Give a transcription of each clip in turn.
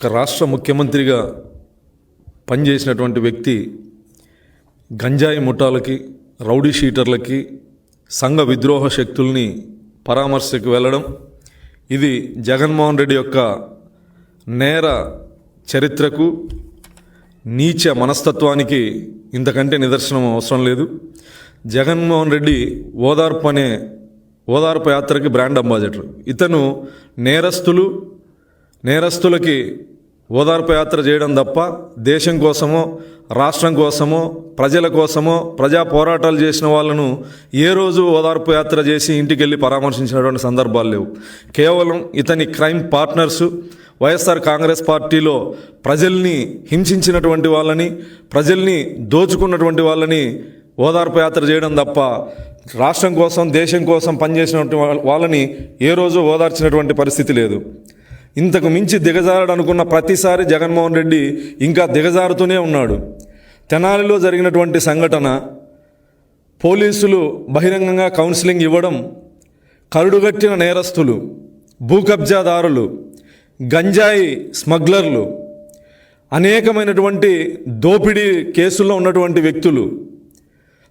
ఒక రాష్ట్ర ముఖ్యమంత్రిగా పనిచేసినటువంటి వ్యక్తి గంజాయి ముఠాలకి రౌడీ షీటర్లకి సంఘ విద్రోహ శక్తుల్ని పరామర్శకు వెళ్ళడం ఇది జగన్మోహన్ రెడ్డి యొక్క నేర చరిత్రకు నీచ మనస్తత్వానికి ఇంతకంటే నిదర్శనం అవసరం లేదు. జగన్మోహన్ రెడ్డి ఓదార్పు అనే ఓదార్పు యాత్రకి బ్రాండ్ అంబాసిడర్. ఇతను నేరస్తులు నేరస్తులకి ఓదార్పు యాత్ర చేయడం తప్ప దేశం కోసమో రాష్ట్రం కోసమో ప్రజల కోసమో ప్రజా పోరాటాలు చేసిన వాళ్ళను ఏ రోజు ఓదార్పు యాత్ర చేసి ఇంటికి వెళ్ళి పరామర్శించినటువంటి సందర్భాలు లేవు. కేవలం ఇతని క్రైమ్ పార్ట్నర్సు వైఎస్ఆర్ కాంగ్రెస్ పార్టీలో ప్రజల్ని హింసించినటువంటి వాళ్ళని ప్రజల్ని దోచుకున్నటువంటి వాళ్ళని ఓదార్పు యాత్ర చేయడం తప్ప రాష్ట్రం కోసం దేశం కోసం పనిచేసినటువంటి వాళ్ళని ఏ రోజు ఓదార్చినటువంటి పరిస్థితి లేదు. ఇంతకు మించి దిగజారడు అనుకున్న ప్రతిసారి జగన్మోహన్ రెడ్డి ఇంకా దిగజారుతూనే ఉన్నాడు. తెనాలిలో జరిగినటువంటి సంఘటన పోలీసులు బహిరంగంగా కౌన్సిలింగ్ ఇవ్వడం కరుడుగట్టిన నేరస్తులు భూకబ్జాదారులు గంజాయి స్మగ్లర్లు అనేకమైనటువంటి దోపిడీ కేసుల్లో ఉన్నటువంటి వ్యక్తులు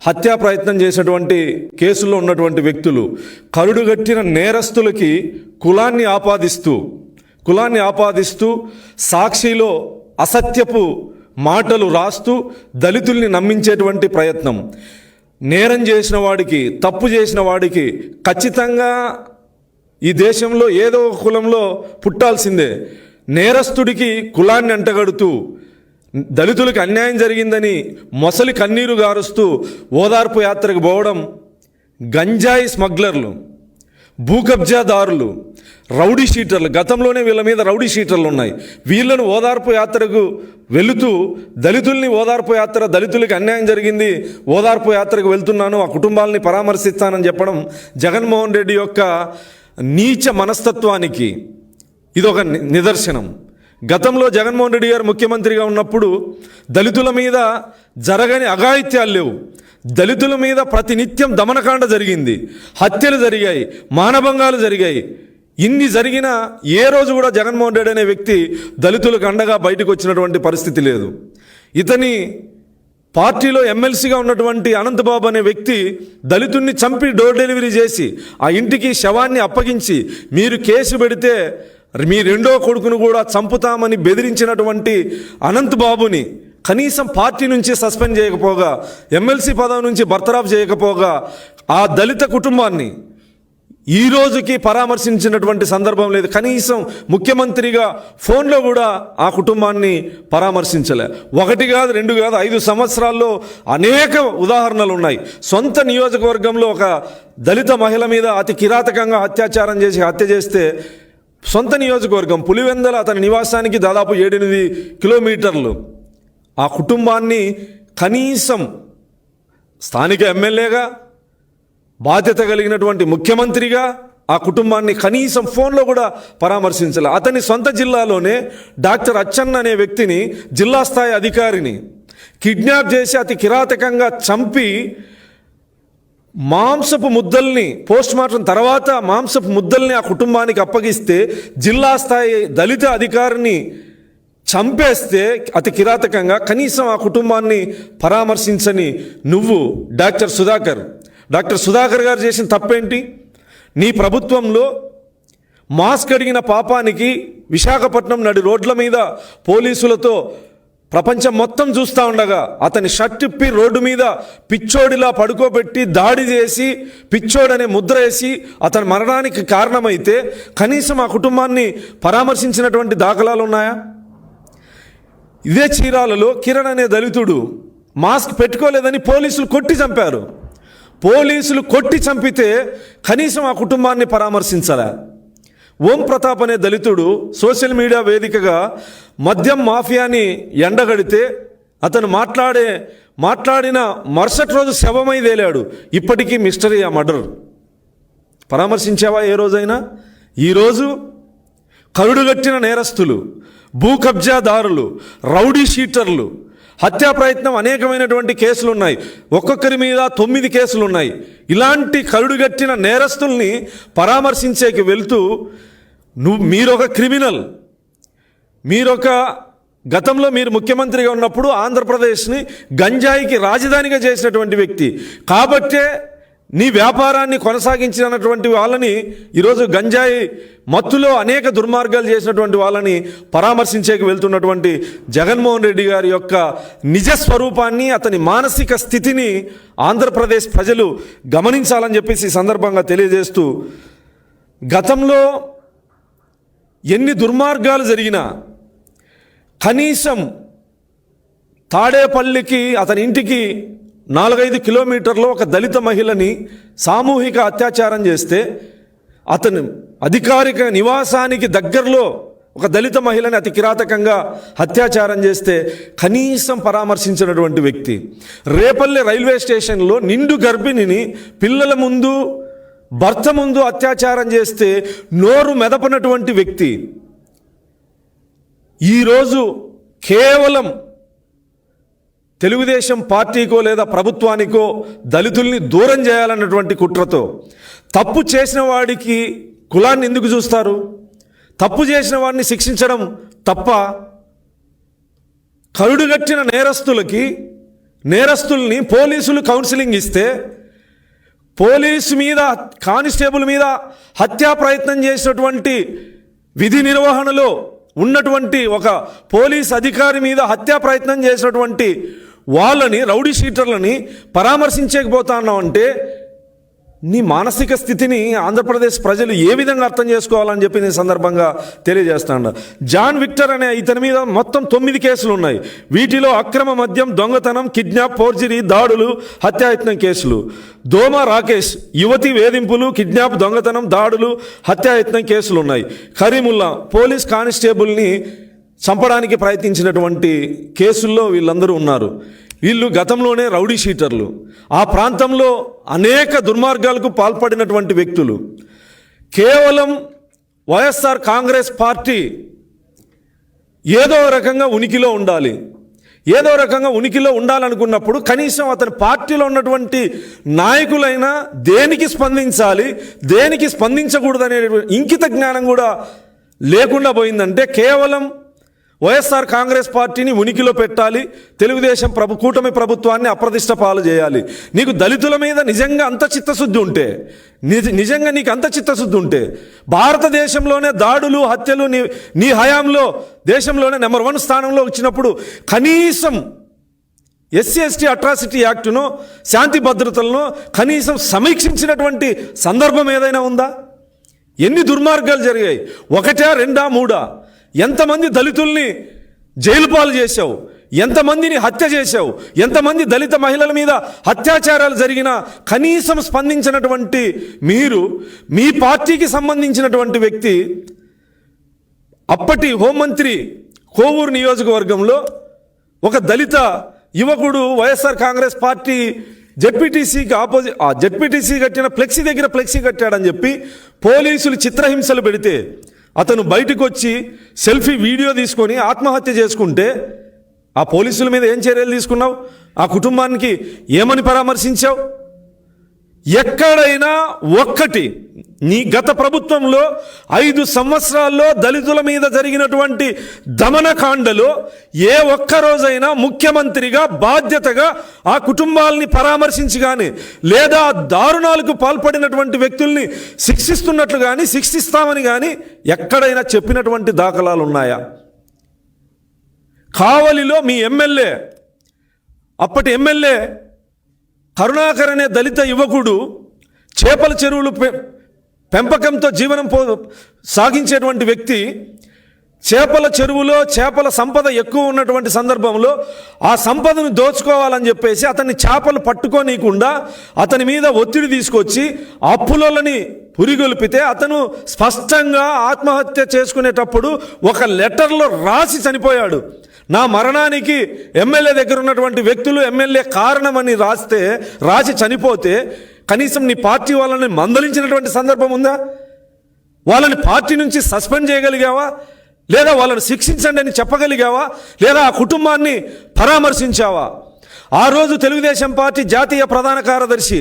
హత్యా ప్రయత్నం చేసినటువంటి కేసుల్లో ఉన్నటువంటి వ్యక్తులు కరుడుగట్టిన నేరస్తులకి కులాన్ని ఆపాదిస్తూ కులాన్ని ఆపాదిస్తూ సాక్షిలో అసత్యపు మాటలు రాస్తూ దళితుల్ని నమ్మించేటువంటి ప్రయత్నం. నేరం చేసిన వాడికి తప్పు చేసిన వాడికి ఖచ్చితంగా ఈ దేశంలో ఏదో ఒక కులంలో పుట్టాల్సిందే. నేరస్తుడికి కులాన్ని అంటగడుతూ దళితులకు అన్యాయం జరిగిందని మొసలి కన్నీరు గారుస్తూ ఓదార్పు యాత్రకు పోవడం గంజాయి స్మగ్లర్లు. భూకబ్జాదారులు రౌడీ షీటర్లు. గతంలోనే వీళ్ళ మీద రౌడీ షీటర్లు ఉన్నాయి. వీళ్ళను ఓదార్పు యాత్రకు వెళుతూ దళితుల్ని ఓదార్పు యాత్ర దళితులకి అన్యాయం జరిగింది ఓదార్పు యాత్రకు వెళ్తున్నాను ఆ కుటుంబాలని పరామర్శిస్తానని చెప్పడం జగన్మోహన్ రెడ్డి యొక్క నీచ మనస్తత్వానికి ఇది ఒక నిదర్శనం. గతంలో జగన్మోహన్ రెడ్డి గారు ముఖ్యమంత్రిగా ఉన్నప్పుడు దళితుల మీద జరగని అఘాయిత్యాలు లేవు. దళితుల మీద ప్రతినిత్యం దమనకాండ జరిగింది. హత్యలు జరిగాయి. మానభంగాలు జరిగాయి. ఇన్ని జరిగినా ఏ రోజు కూడా జగన్మోహన్ రెడ్డి అనే వ్యక్తి దళితులకు అండగా బయటకు వచ్చినటువంటి పరిస్థితి లేదు. ఇతని పార్టీలో ఎమ్మెల్సీగా ఉన్నటువంటి అనంతబాబు అనే వ్యక్తి దళితుణ్ణి చంపి డోర్ డెలివరీ చేసి ఆ ఇంటికి శవాన్ని అప్పగించి మీరు కేసు పెడితే మీ రెండో కొడుకును కూడా చంపుతామని బెదిరించినటువంటి అనంత్ బాబుని కనీసం పార్టీ నుంచి సస్పెండ్ చేయకపోగా ఎమ్మెల్సీ పదవి నుంచి బర్తరాఫ్ చేయకపోగా ఆ దళిత కుటుంబాన్ని ఈ రోజుకి పరామర్శించినటువంటి సందర్భం లేదు. కనీసం ముఖ్యమంత్రిగా ఫోన్లో కూడా ఆ కుటుంబాన్ని పరామర్శించలే. ఒకటి కాదు రెండు కాదు ఐదు సంవత్సరాల్లో అనేక ఉదాహరణలు ఉన్నాయి. సొంత నియోజకవర్గంలో ఒక దళిత మహిళ మీద అతి కిరాతకంగా అత్యాచారం చేసి హత్య చేస్తే సొంత నియోజకవర్గం పులివెందల అతని నివాసానికి దాదాపు ఏడెనిమిది కిలోమీటర్లు. ఆ కుటుంబాన్ని కనీసం స్థానిక ఎమ్మెల్యేగా బాధ్యత కలిగినటువంటి ముఖ్యమంత్రిగా ఆ కుటుంబాన్ని కనీసం ఫోన్లో కూడా పరామర్శించాలి. అతని సొంత జిల్లాలోనే డాక్టర్ అచ్చన్న అనే వ్యక్తిని జిల్లా స్థాయి అధికారిని కిడ్నాప్ చేసి అతి కిరాతకంగా చంపి మాంసపు ముద్దల్ని పోస్ట్ మార్టం తర్వాత మాంసపు ముద్దల్ని ఆ కుటుంబానికి అప్పగిస్తే జిల్లా స్థాయి దళిత అధికారిని చంపేస్తే అతి కిరాతకంగా కనీసం ఆ కుటుంబాన్ని పరామర్శించని నువ్వు డాక్టర్ సుధాకర్. డాక్టర్ సుధాకర్ గారు చేసిన తప్పేంటి? నీ ప్రభుత్వంలో మాస్క్ అడిగిన పాపానికి విశాఖపట్నం నడి రోడ్ల మీద పోలీసులతో ప్రపంచం మొత్తం చూస్తూ ఉండగా అతని షర్ట్ ఇప్పి రోడ్డు మీద పిచ్చోడిలా పడుకోబెట్టి దాడి చేసి పిచ్చోడనే ముద్ర వేసి అతని మరణానికి కారణమైతే కనీసం ఆ కుటుంబాన్ని పరామర్శించినటువంటి దాఖలాలు ఉన్నాయా? ఇదే చీరాలలో కిరణ్ అనే దళితుడు మాస్క్ పెట్టుకోలేదని పోలీసులు కొట్టి చంపారు. పోలీసులు కొట్టి చంపితే కనీసం ఆ కుటుంబాన్ని పరామర్శించాలా. ఓం ప్రతాప్ అనే దళితుడు సోషల్ మీడియా వేదికగా మద్యం మాఫియాని ఎండగడితే అతను మాట్లాడే మాట్లాడిన మరుసటి రోజు శవమై తేలాడు. ఇప్పటికీ మిస్టరీ ఆ మర్డర్. పరామర్శించావా ఏ రోజైనా? ఈరోజు కరుడుగట్టిన నేరస్తులు భూ కబ్జాదారులు రౌడీ షీటర్లు హత్యా ప్రయత్నం అనేకమైనటువంటి కేసులు ఉన్నాయి ఒక్కొక్కరి మీద తొమ్మిది కేసులు ఉన్నాయి ఇలాంటి కరుడుగట్టిన నేరస్తుల్ని పరామర్శించేకి వెళ్తూ నువ్వు మీరొక క్రిమినల్. మీరొక గతంలో మీరు ముఖ్యమంత్రిగా ఉన్నప్పుడు ఆంధ్రప్రదేశ్ని గంజాయికి రాజధానిగా చేసినటువంటి వ్యక్తి. కాబట్టే నీ వ్యాపారాన్ని కొనసాగించినటువంటి వాళ్ళని ఈరోజు గంజాయి మత్తులో అనేక దుర్మార్గాలు చేసినటువంటి వాళ్ళని పరామర్శించేకి వెళ్తున్నటువంటి జగన్మోహన్ రెడ్డి గారి యొక్క నిజ స్వరూపాన్ని అతని మానసిక స్థితిని ఆంధ్రప్రదేశ్ ప్రజలు గమనించాలని చెప్పేసి ఈ సందర్భంగా తెలియజేస్తూ గతంలో ఎన్ని దుర్మార్గాలు జరిగినా కనీసం తాడేపల్లికి అతని ఇంటికి నాలుగైదు కిలోమీటర్లో ఒక దళిత మహిళని సామూహిక అత్యాచారం చేస్తే అతను అధికారిక నివాసానికి దగ్గరలో ఒక దళిత మహిళని అతి కిరాతకంగా అత్యాచారం చేస్తే కనీసం పరామర్శించినటువంటి వ్యక్తి రేపల్లె రైల్వే స్టేషన్లో నిండు గర్భిణిని పిల్లల ముందు భర్త ముందు అత్యాచారం చేస్తే నోరు మెదపనటువంటి వ్యక్తి ఈరోజు కేవలం తెలుగుదేశం పార్టీకో లేదా ప్రభుత్వానికో దళితుల్ని దూరం చేయాలన్నటువంటి కుట్రతో తప్పు చేసిన వాడికి కులాన్ని ఎందుకు చూస్తారు? తప్పు చేసిన వాడిని శిక్షించడం తప్ప కరుడుగట్టిన నేరస్తులకి నేరస్తుల్ని పోలీసులు కౌన్సిలింగ్ ఇస్తే పోలీసు మీద కానిస్టేబుల్ మీద హత్యా ప్రయత్నం చేసినటువంటి విధి నిర్వహణలో ఉన్నటువంటి ఒక పోలీస్ అధికారి మీద హత్యా ప్రయత్నం చేసినటువంటి వాళ్ళని రౌడీ షీటర్లని పరామర్శించకపోతా అంటే నీ మానసిక స్థితిని ఆంధ్రప్రదేశ్ ప్రజలు ఏ విధంగా అర్థం చేసుకోవాలని చెప్పి నేను సందర్భంగా తెలియజేస్తాను. జాన్ విక్టర్ అనే ఇతని మీద మొత్తం తొమ్మిది కేసులు ఉన్నాయి. వీటిలో అక్రమ మద్యం దొంగతనం కిడ్నాప్ ఫోర్జరీ దాడులు హత్యాయత్నం కేసులు. దోమ రాకేష్ యువతి వేధింపులు కిడ్నాప్ దొంగతనం దాడులు హత్యాయత్నం కేసులు ఉన్నాయి. కరీముల్లా పోలీస్ కానిస్టేబుల్ని చంపడానికి ప్రయత్నించినటువంటి కేసుల్లో వీళ్ళందరూ ఉన్నారు. వీళ్ళు గతంలోనే రౌడీ షీటర్లు. ఆ ప్రాంతంలో అనేక దుర్మార్గాలకు పాల్పడినటువంటి వ్యక్తులు. కేవలం వైఎస్ఆర్ కాంగ్రెస్ పార్టీ ఏదో రకంగా ఉనికిలో ఉండాలి. ఏదో రకంగా ఉనికిలో ఉండాలనుకున్నప్పుడు కనీసం అతని పార్టీలో ఉన్నటువంటి నాయకులైనా దేనికి స్పందించాలి దేనికి స్పందించకూడదనే ఇంకిత జ్ఞానం కూడా లేకుండా పోయిందంటే కేవలం వైఎస్ఆర్ కాంగ్రెస్ పార్టీని ఉనికిలో పెట్టాలి తెలుగుదేశం ప్రభు కూటమి ప్రభుత్వాన్ని అప్రతిష్ట పాలు చేయాలి. నీకు దళితుల మీద నిజంగా అంత చిత్తశుద్ధి ఉంటే నిజ నిజంగా నీకు అంత చిత్తశుద్ధి ఉంటే భారతదేశంలోనే దాడులు హత్యలు నీ నీ హయాంలో దేశంలోనే నెంబర్ వన్ స్థానంలో వచ్చినప్పుడు కనీసం ఎస్సీ ఎస్టీ అట్రాసిటీ యాక్టును శాంతి భద్రతలను కనీసం సమీక్షించినటువంటి సందర్భం ఏదైనా ఉందా? ఎన్ని దుర్మార్గాలు జరిగాయి? ఒకటా రెండా మూడా? ఎంతమంది దళితుల్ని జైలు పాలు చేశావు? ఎంతమందిని హత్య చేశావు? ఎంతమంది దళిత మహిళల మీద అత్యాచారాలు జరిగినా కనీసం స్పందించినటువంటి మీరు మీ పార్టీకి సంబంధించినటువంటి వ్యక్తి అప్పటి హోంమంత్రి కోవూరు నియోజకవర్గంలో ఒక దళిత యువకుడు వైఎస్ఆర్ కాంగ్రెస్ పార్టీ జెడ్పీటీసీకి ఆపోజిట్ ఆ జెడ్పీటీసీ కట్టిన ఫ్లెక్సీ దగ్గర ఫ్లెక్సీ కట్టాడని చెప్పి పోలీసులు చిత్రహింసలు పెడితే అతను బయటకు వచ్చి సెల్ఫీ వీడియో తీసుకొని ఆత్మహత్య చేసుకుంటే ఆ పోలీసుల మీద ఏం చర్యలు తీసుకున్నావు? ఆ కుటుంబానికి ఏమని పరామర్శించావు? ఎక్కడైనా ఒక్కటి నీ గత ప్రభుత్వంలో ఐదు సంవత్సరాల్లో దళితుల మీద జరిగినటువంటి దమనకాండలో ఏ ఒక్క రోజైనా ముఖ్యమంత్రిగా బాధ్యతగా ఆ కుటుంబాలని పరామర్శించి కానీ లేదా దారుణాలకు పాల్పడినటువంటి వ్యక్తుల్ని శిక్షిస్తున్నట్లు కానీ శిక్షిస్తామని కానీ ఎక్కడైనా చెప్పినటువంటి దాఖలాలు ఉన్నాయా కావలిలో మీ ఎమ్మెల్యే అప్పటి ఎమ్మెల్యే కరుణాకర్ అనే దళిత యువకుడు చేపల చెరువులు పె- పెంపకంతో జీవనం పో సాగించేటువంటి వ్యక్తి చేపల చెరువులో చేపల సంపద ఎక్కువ ఉన్నటువంటి సందర్భంలో ఆ సంపదను దోచుకోవాలని చెప్పేసి అతన్ని చేపలు పట్టుకోనీయకుండా అతని మీద ఒత్తిడి తీసుకొచ్చి అప్పులని పురిగొల్పితే అతను స్పష్టంగా ఆత్మహత్య చేసుకునేటప్పుడు ఒక లెటర్లో రాసి చనిపోయాడు. నా మరణానికి ఎమ్మెల్యే దగ్గర ఉన్నటువంటి వ్యక్తులు ఎమ్మెల్యే కారణమని రాస్తే రాసి చనిపోతే కనీసం నీ పార్టీ వాళ్ళని మందలించినటువంటి సందర్భం ఉందా? వాళ్ళని పార్టీ నుంచి సస్పెండ్ చేయగలిగావా? లేదా వాళ్ళని శిక్షించండి అని చెప్పగలిగావా? లేదా ఆ కుటుంబాన్ని పరామర్శించావా? ఆ రోజు తెలుగుదేశం పార్టీ జాతీయ ప్రధాన కార్యదర్శి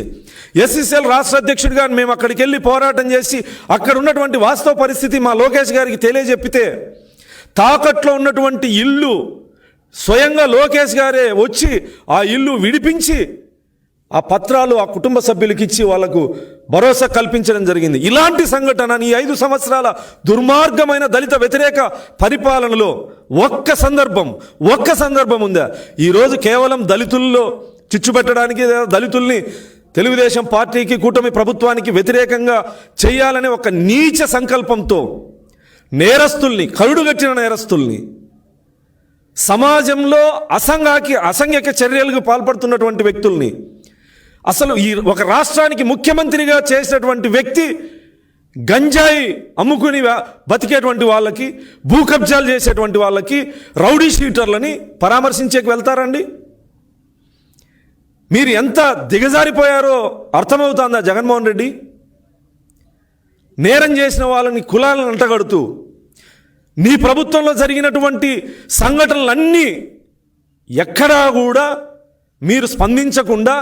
ఎస్ఎస్ఎల్ రాష్ట్ర అధ్యక్షుడిగా మేము అక్కడికి వెళ్ళి పోరాటం చేసి అక్కడ ఉన్నటువంటి వాస్తవ పరిస్థితి మా లోకేష్ గారికి తెలియజెప్పితే తాకట్లో ఉన్నటువంటి ఇల్లు స్వయంగా లోకేష్ గారే వచ్చి ఆ ఇల్లు విడిపించి ఆ పత్రాలు ఆ కుటుంబ సభ్యులకి ఇచ్చి వాళ్ళకు భరోసా కల్పించడం జరిగింది. ఇలాంటి సంఘటన ఈ ఐదు సంవత్సరాల దుర్మార్గమైన దళిత వ్యతిరేక పరిపాలనలో ఒక్క సందర్భం ఒక్క సందర్భం ఉందా? ఈరోజు కేవలం దళితుల్లో చిచ్చు పెట్టడానికి దళితుల్ని తెలుగుదేశం పార్టీకి కూటమి ప్రభుత్వానికి వ్యతిరేకంగా చేయాలనే ఒక నీచ సంకల్పంతో నేరస్తుల్ని కరుడుగట్టిన నేరస్తుల్ని సమాజంలో అసంగాకి అసంఘిక చర్యలకు పాల్పడుతున్నటువంటి వ్యక్తుల్ని అసలు ఈ ఒక రాష్ట్రానికి ముఖ్యమంత్రిగా చేసినటువంటి వ్యక్తి గంజాయి అమ్ముకుని బతికేటువంటి వాళ్ళకి భూ కబ్జాలు చేసేటువంటి వాళ్ళకి రౌడీ షీటర్లని పరామర్శించేకి వెళ్తారండి? మీరు ఎంత దిగజారిపోయారో అర్థమవుతుందా జగన్మోహన్ రెడ్డి? నేరం చేసిన వాళ్ళని కులాలను అంటగడుతూ నీ ప్రభుత్వంలో జరిగినటువంటి సంఘటనలన్నీ ఎక్కడా కూడా మీరు స్పందించకుండా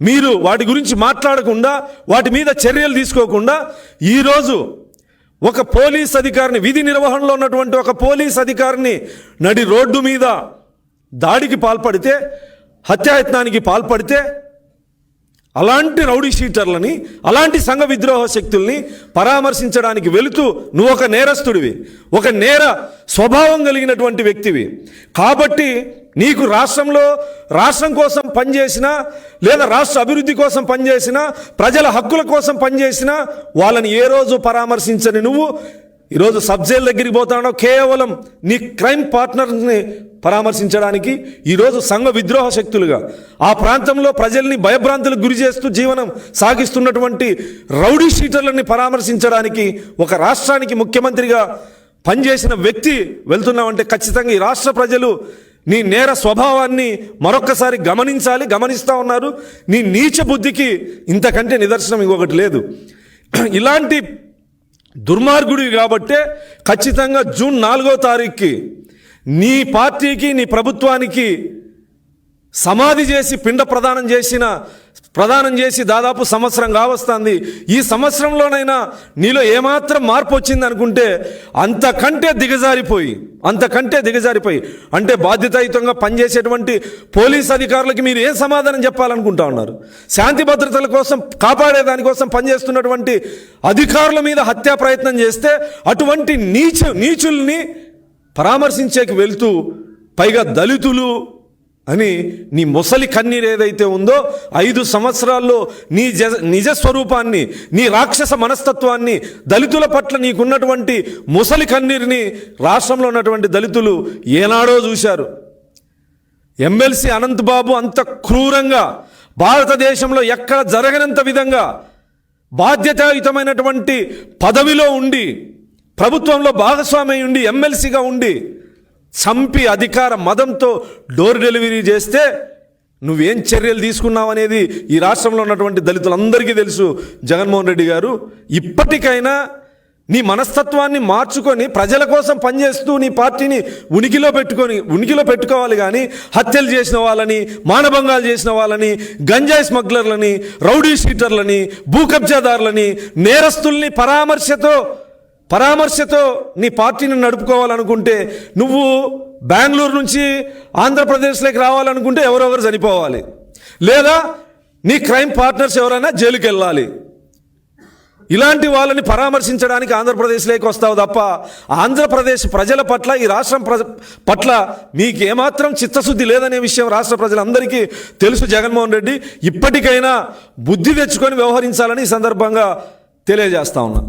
మీరు వాటి గురించి మాట్లాడకుండా వాటి మీద చర్యలు తీసుకోకుండా ఈరోజు ఒక పోలీస్ అధికారిని విధి నిర్వహణలో ఉన్నటువంటి ఒక పోలీస్ అధికారిని నడి రోడ్డు మీద దాడికి పాల్పడితే హత్యాయత్నానికి పాల్పడితే అలాంటి రౌడీ షీటర్లని అలాంటి సంఘ విద్రోహ శక్తుల్ని పరామర్శించడానికి వెళుతూ నువ్వు ఒక నేరస్తుడివి ఒక నేర స్వభావం కలిగినటువంటి వ్యక్తివి. కాబట్టి నీకు రాష్ట్రంలో రాష్ట్రం కోసం పనిచేసినా లేదా రాష్ట్ర అభివృద్ధి కోసం పనిచేసినా ప్రజల హక్కుల కోసం పనిచేసినా వాళ్ళని ఏ రోజు పరామర్శించని నువ్వు ఈరోజు సబ్జైల్ దగ్గరికి పోతాడో కేవలం నీ క్రైమ్ పార్ట్నర్ని పరామర్శించడానికి ఈరోజు సంఘ విద్రోహ శక్తులుగా ఆ ప్రాంతంలో ప్రజల్ని భయభ్రాంతులకు గురి చేస్తూ జీవనం సాగిస్తున్నటువంటి రౌడీ షీటర్లని పరామర్శించడానికి ఒక రాష్ట్రానికి ముఖ్యమంత్రిగా పనిచేసిన వ్యక్తి వెళ్తున్నామంటే ఖచ్చితంగా ఈ రాష్ట్ర ప్రజలు నీ నేర స్వభావాన్ని మరొక్కసారి గమనించాలి గమనిస్తూ ఉన్నారు. నీ నీచ బుద్ధికి ఇంతకంటే నిదర్శనం ఇంకొకటి లేదు. ఇలాంటి దుర్మార్గుడివి కాబట్టే ఖచ్చితంగా జూన్ నాలుగో తారీఖుకి నీ పార్టీకి నీ ప్రభుత్వానికి సమాధి చేసి పిండ ప్రదానం చేసిన ప్రదానం చేసి దాదాపు సంవత్సరం కావస్తుంది. ఈ సంవత్సరంలోనైనా నీలో ఏమాత్రం మార్పు వచ్చింది అనుకుంటే అంతకంటే దిగజారిపోయి అంతకంటే దిగజారిపోయి అంటే బాధ్యతాయుతంగా పనిచేసేటువంటి పోలీస్ అధికారులకి మీరు ఏం సమాధానం చెప్పాలనుకుంటా ఉన్నారు? శాంతి భద్రతల కోసం కాపాడే దానికోసం పనిచేస్తున్నటువంటి అధికారుల మీద హత్యా ప్రయత్నం చేస్తే అటువంటి నీచు నీచుల్ని పరామర్శించేకి వెళ్తూ పైగా దళితులు అని నీ ముసలి కన్నీరు ఏదైతే ఉందో ఐదు సంవత్సరాల్లో నీ జ నిజ స్వరూపాన్ని నీ రాక్షస మనస్తత్వాన్ని దళితుల పట్ల నీకున్నటువంటి ముసలి కన్నీరుని రాష్ట్రంలో ఉన్నటువంటి దళితులు ఏనాడో చూశారు. ఎమ్మెల్సీ అనంత్ బాబు అంత క్రూరంగా భారతదేశంలో ఎక్కడ జరగనంత విధంగా బాధ్యతాయుతమైనటువంటి పదవిలో ఉండి ప్రభుత్వంలో భాగస్వామి ఉండి ఎమ్మెల్సీగా ఉండి చంపి అధికార మదంతో డోర్ డెలివరీ చేస్తే నువ్వేం చర్యలు తీసుకున్నావు అనేది ఈ రాష్ట్రంలో ఉన్నటువంటి దళితులందరికీ తెలుసు. జగన్మోహన్ రెడ్డి గారు ఇప్పటికైనా నీ మనస్తత్వాన్ని మార్చుకొని ప్రజల కోసం పనిచేస్తూ నీ పార్టీని ఉనికిలో పెట్టుకొని ఉనికిలో పెట్టుకోవాలి కానీ హత్యలు చేసిన వాళ్ళని మానభంగాలు చేసిన వాళ్ళని గంజాయి స్మగ్లర్లని రౌడీ షీటర్లని భూ కబ్జాదారులని నేరస్తుల్ని పరామర్శతో పరామర్శతో నీ పార్టీని నడుపుకోవాలనుకుంటే నువ్వు బెంగళూరు నుంచి ఆంధ్రప్రదేశ్లోకి రావాలనుకుంటే ఎవరెవరు చనిపోవాలి? లేదా నీ క్రైమ్ పార్ట్నర్స్ ఎవరైనా జైలుకి వెళ్ళాలి ఇలాంటి వాళ్ళని పరామర్శించడానికి ఆంధ్రప్రదేశ్లోకి వస్తావు తప్ప ఆంధ్రప్రదేశ్ ప్రజల పట్ల ఈ రాష్ట్రం ప్రజ పట్ల మీకేమాత్రం చిత్తశుద్ధి లేదనే విషయం రాష్ట్ర ప్రజలందరికీ తెలుసు జగన్మోహన్ రెడ్డి. ఇప్పటికైనా బుద్ధి తెచ్చుకొని వ్యవహరించాలని ఈ సందర్భంగా తెలియజేస్తా ఉన్నా.